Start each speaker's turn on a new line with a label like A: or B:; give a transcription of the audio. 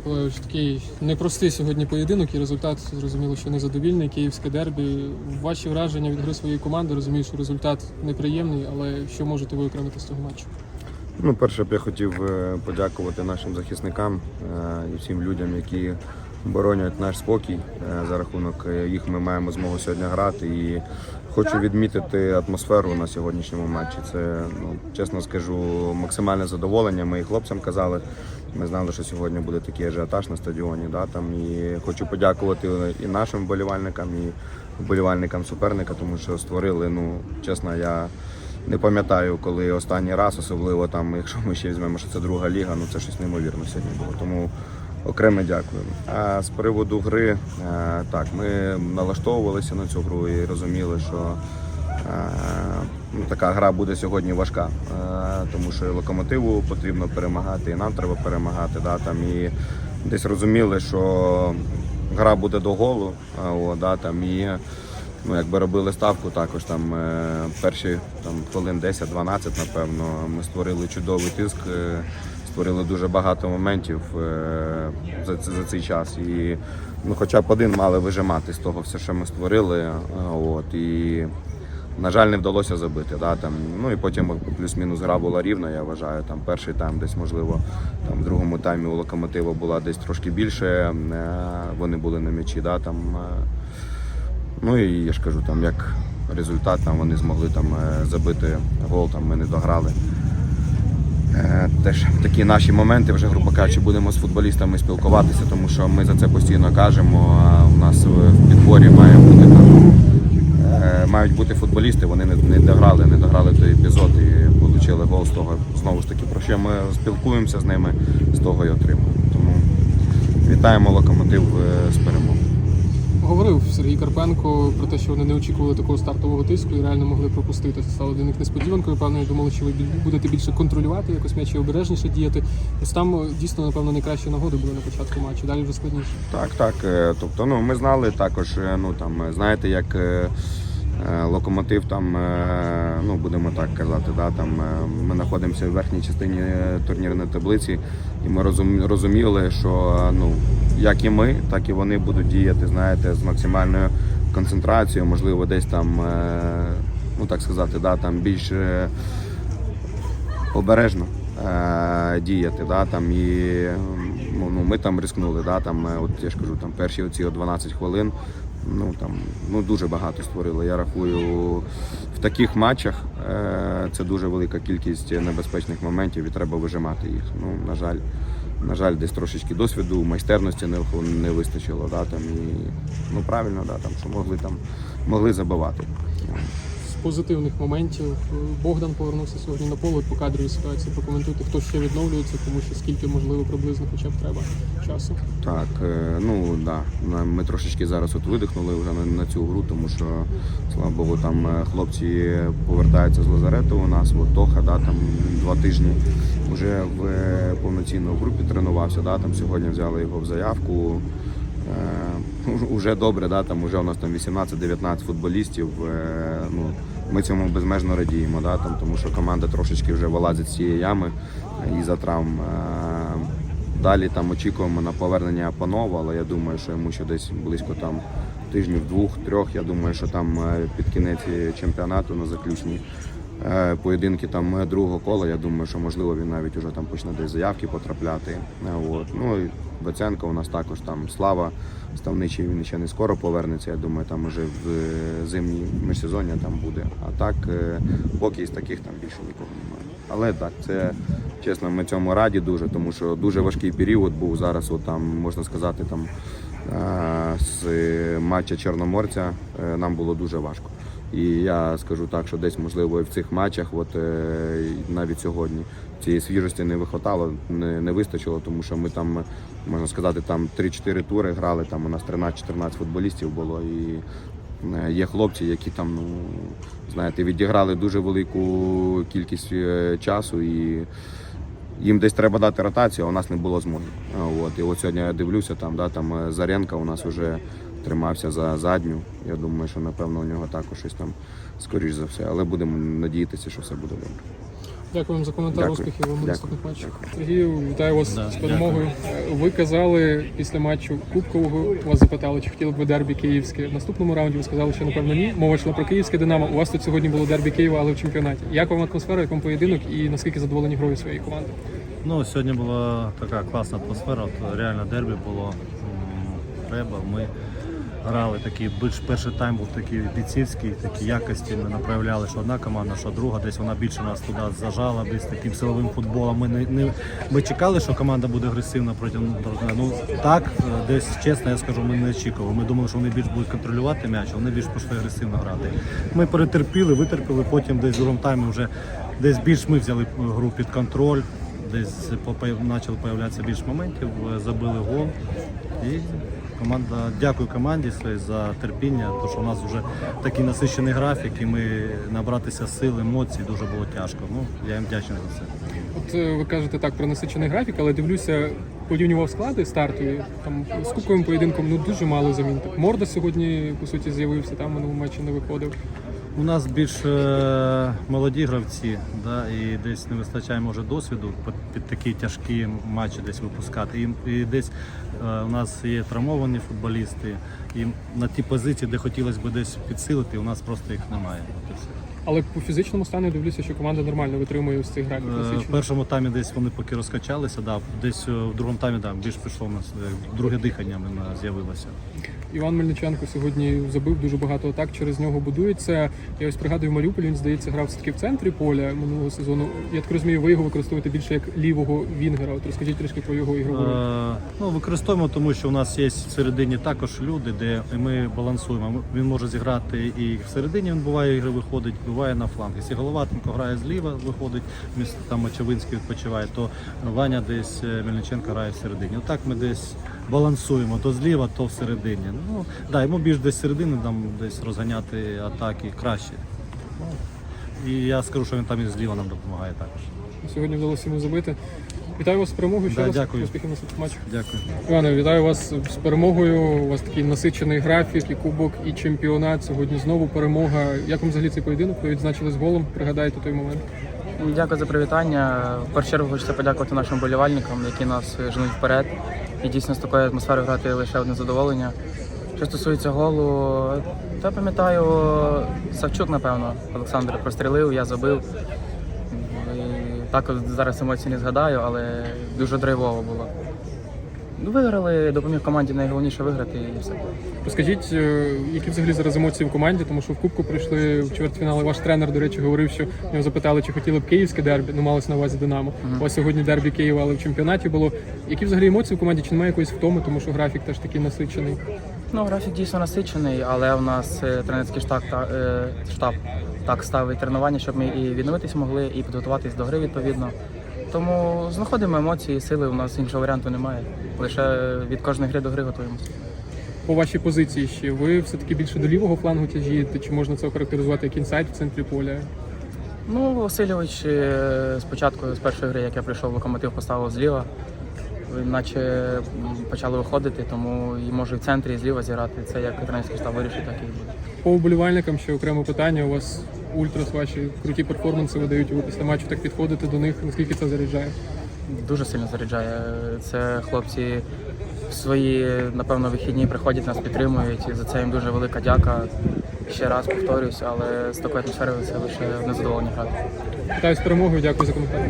A: Миколайович, такий непростий сьогодні поєдинок і результат зрозуміло, що незадовільний. Київське дербі. Ваші враження від гри своєї команди. Розумію, що результат неприємний, але що можете ви окремити з цього матчу?
B: Ну, перше б я хотів е, подякувати нашим захисникам е, і всім людям, які боронять наш спокій. Е, За рахунок їх ми маємо змогу сьогодні грати. І хочу відмітити атмосферу на сьогоднішньому матчі. Це, ну, чесно скажу, максимальне задоволення. Ми і хлопцям казали. Ми знали, що сьогодні буде такий ажіотаж на стадіоні. Да, там, і хочу подякувати і нашим вболівальникам, і вболівальникам суперника, тому що створили, ну, чесно, я. Не пам'ятаю, коли останній раз, особливо там, якщо ми ще візьмемо, що це друга ліга, ну це щось неймовірне сьогодні було. Тому окреме дякую. А з приводу гри, е, так, ми налаштовувалися на цю гру і розуміли, що така гра буде сьогодні важка, е, тому що локомотиву потрібно перемагати, і нам треба перемагати. Да, там, і десь розуміли, що гра буде до голу, о, да, там, і Ну, якби робили ставку, також там е, перші там, хвилин 10-12, напевно, ми створили чудовий тиск, е, створили дуже багато моментів е, за, за цей час. І ну, хоча б один мали вижимати з того все, що ми створили. е, От, і, на жаль, не вдалося забити. Да, там, ну і потім плюс-мінус гра була рівна, я вважаю. Там перший тайм десь, можливо, там в другому таймі у локомотива була десь трошки більше. е, Вони були на м'ячі. Да, там, е, Ну і я ж кажу, там як результат, там вони змогли там е, забити гол, там ми не дограли. Теж такі наші моменти, вже грубо кажучи, будемо з футболістами спілкуватися, тому що ми за це постійно кажемо. А у нас в підборі має бути мають бути футболісти, вони не, не дограли, не дограли той епізод і отримали гол з того. Знову ж таки, про що ми спілкуємося з ними, з того і отримуємо. Тому вітаємо локомотив е, з перемогою.
A: Говорив Сергій Карпенко про те, що вони не очікували такого стартового тиску і реально могли пропустити. Це стало для них несподіванкою. Певно, думали, що ви будете більше контролювати, якось м'яч і обережніше діяти. Ось там дійсно, напевно, найкращі нагоди були на початку матчу. Далі вже складніше.
B: Так, так. е, Тобто, ну ми знали також, е, ну там е, знаєте, як е, е, локомотив там, е, ну будемо так казати, да, там е, ми знаходимося в верхній частині е, турнірної таблиці, і ми розуміли, що е, ну як і ми, так і вони будуть діяти, знаєте, з максимальною концентрацією, можливо, десь там, е, ну так сказати, да, там більш е, обережно е, діяти. Да, там, і, ну, ми там рискнули. Да, там, е, от, я ж кажу, там, перші оці 12 хвилин ну, там, ну, дуже багато створили. Я рахую, в таких матчах е, це дуже велика кількість небезпечних моментів і треба вижимати їх. Ну, на жаль, на жаль, десь трошечки досвіду, майстерності не, не вистачило. Да, там, і, ну, правильно, да, там, що могли, там, могли забивати.
A: Позитивних моментів е, Богдан повернувся сьогодні на поле по кадровій ситуації. Прокоментуйте, хто ще відновлюється, тому що скільки можливо приблизно, хоча б треба часу.
B: Так, е, ну да, ми трошечки зараз от видихнули вже на, на цю гру, тому що, слава Богу, там е, хлопці повертаються з лазарету у нас, от Тоха, да, там два тижні вже в повноцінній групі тренувався, да, там сьогодні взяли його в заявку. Е, Уже добре, да, там уже у нас там 18-19 футболістів. е, Ну, ми цьому безмежно радіємо, да, там, тому що команда трошечки вже вилазить з цієї ями і за травм. Е, Далі там очікуємо на повернення Панова, але я думаю, що йому ще десь близько там тижнів двох-трьох. Я думаю, що там е, під кінець чемпіонату на заключні е, поєдинки там е, другого кола. Я думаю, що можливо він навіть уже там почне десь заявки потрапляти. Е, От. Ну і Беценко у нас також там слава ставничий, він ще не скоро повернеться. Я думаю, там уже в е, зимній міжсезоння там буде. А так, е, поки з таких там більше нікого немає. Але так, це чесно, ми цьому раді дуже, тому що дуже важкий період був зараз. От там можна сказати, там е, з матча Чорноморця е, нам було дуже важко. І я скажу так, що десь можливо і в цих матчах, от е, навіть сьогодні, цієї свіжості не вихватало, не, не вистачило, тому що ми там, можна сказати, там 3-4 тури грали. Там у нас 13-14 футболістів було і. Е, Є хлопці, які там, ну знаєте, відіграли дуже велику кількість е, часу, і їм десь треба дати ротацію, а у нас не було змоги. От. І от сьогодні я дивлюся, там, да, там Заренка у нас вже тримався за задню. Я думаю, що напевно у нього також щось там скоріш за все. Але будемо надіятися, що все буде добре.
A: Дякую вам за коментар.
B: Дякую.
A: Успіхів вам наступних матчах. Сергію, вітаю вас
C: Да,
A: з перемогою. Е, Ви казали після матчу Кубкового, вас запитали, чи хотіли б ви дербі київське. В наступному раунді ви сказали, що напевно ні. Мова йшла про київське Динамо. У вас тут сьогодні було дербі Києва, але в чемпіонаті. Як вам атмосфера, як вам поєдинок і наскільки задоволені грою своєї команди?
C: Ну, сьогодні була така класна атмосфера, от реально дербі було. Треба. Ми грали такий, більш перший тайм був такий бійцівський, такі якості ми направляли, що одна команда, що друга, десь вона більше нас туди зажала, десь таким силовим футболом. Ми не, не ми чекали, що команда буде агресивна протягом. Ну так, е, десь чесно, я скажу, ми не очікували. Ми думали, що вони більш будуть контролювати м'яч, вони більш пішли агресивно грати. Ми перетерпіли, витерпіли, потім десь в другому таймі вже десь більш ми взяли гру під контроль десь почали появлятися більше моментів, е, забили гол. І команда, дякую команді своїй за терпіння, тому що у нас вже такий насичений графік, і ми набратися сил, емоцій дуже було тяжко. Ну, я їм вдячний за це.
A: От е, ви кажете так про насичений графік, але дивлюся, порівнював склади стартові. Там з кубковим поєдинком ну дуже мало замін. Так Морда сьогодні по суті з'явився, там в минулому матчі не виходив.
C: У нас більш е, молоді гравці, да, і десь не вистачає може досвіду під, такі тяжкі матчі десь випускати. І, і десь е, у нас є травмовані футболісти, і на ті позиції, де хотілося б десь підсилити, у нас просто їх немає.
A: Але по фізичному стану дивлюся, що команда нормально витримує ось цей графік
C: Е, В
A: насичений.
C: першому таймі десь вони поки розкачалися, да, десь е, в другому таймі да, більш пішло у нас е, друге дихання в мене з'явилося.
A: Іван Мельниченко сьогодні забив дуже багато атак, через нього будується. Я ось пригадую Маріуполь, він здається, грав все-таки в центрі поля минулого сезону. Я так розумію, ви його використовуєте більше як лівого вінгера. От розкажіть трішки про його ігрову. роль.
C: Е, ну, використовуємо, тому що у нас є всередині також люди, де ми балансуємо. Ми- Він може зіграти і всередині він буває ігри виходить, буває на фланг. Якщо Головатенко грає зліва, виходить, там Мочевинський відпочиває, то Ваня десь е, Мельниченко грає всередині. Отак ми десь балансуємо то зліва, то всередині. Ну, да, йому більш десь середини там десь розганяти атаки краще. Ну, і я скажу, що він там і зліва нам допомагає також.
A: Сьогодні вдалося йому забити. Вітаю вас з перемогою. Ще
C: Да,
A: раз
C: дякую.
A: успіхів на матчах.
C: Дякую.
A: Іване, вітаю вас з перемогою. У вас такий насичений графік, і кубок, і чемпіонат. Сьогодні знову перемога. Як вам взагалі цей поєдинок? Ви відзначили з голом. Пригадайте той момент.
D: Дякую за привітання. В першу чергу хочеться подякувати нашим болівальникам, які нас женуть вперед. І дійсно з такою атмосферою грати лише одне задоволення. Що стосується голу, то пам'ятаю, Савчук, напевно, Олександр прострілив, я забив. Так зараз емоцій не згадаю, але дуже драйвово було. Ну, Виграли, допоміг команді найголовніше виграти і все.
A: Розкажіть, е, які взагалі зараз емоції в команді, тому що в Кубку прийшли в чвертьфінал. і Ваш тренер, до речі, говорив, що його запитали, чи хотіли б київське дербі, ну малось на увазі Динамо. У вас сьогодні дербі Києва, але в чемпіонаті було. Які взагалі емоції в команді? Чи немає якоїсь втоми, тому що графік теж такий насичений?
D: Ну, графік дійсно насичений, але у нас е, тренерський штаб, та, е, штаб так ставить тренування, щоб ми і відновитись могли, і підготуватись до гри відповідно. Тому знаходимо емоції, сили, у нас іншого варіанту немає. Лише від кожної гри до гри готуємося.
A: По вашій позиції ще ви все-таки більше до лівого флангу тяжієте, чи можна це охарактеризувати як інсайт в центрі поля?
D: Ну, Васильович е, спочатку з першої гри, як я прийшов, локомотив поставив зліва. Наче почали виходити, тому і може в центрі, і зліва зіграти. Це як тренерський штаб вирішить, так і буде.
A: По вболівальникам ще окреме питання. У вас ультрас ваші круті перформанси видають, ви після матчу так підходите до них. Наскільки це заряджає?
D: Дуже сильно заряджає. Це хлопці в свої, напевно, вихідні приходять, нас підтримують. І за це їм дуже велика дяка. Ще раз повторюсь, але з такою атмосферою це лише незадоволення грати.
A: Вітаю з перемогою, дякую за коментар.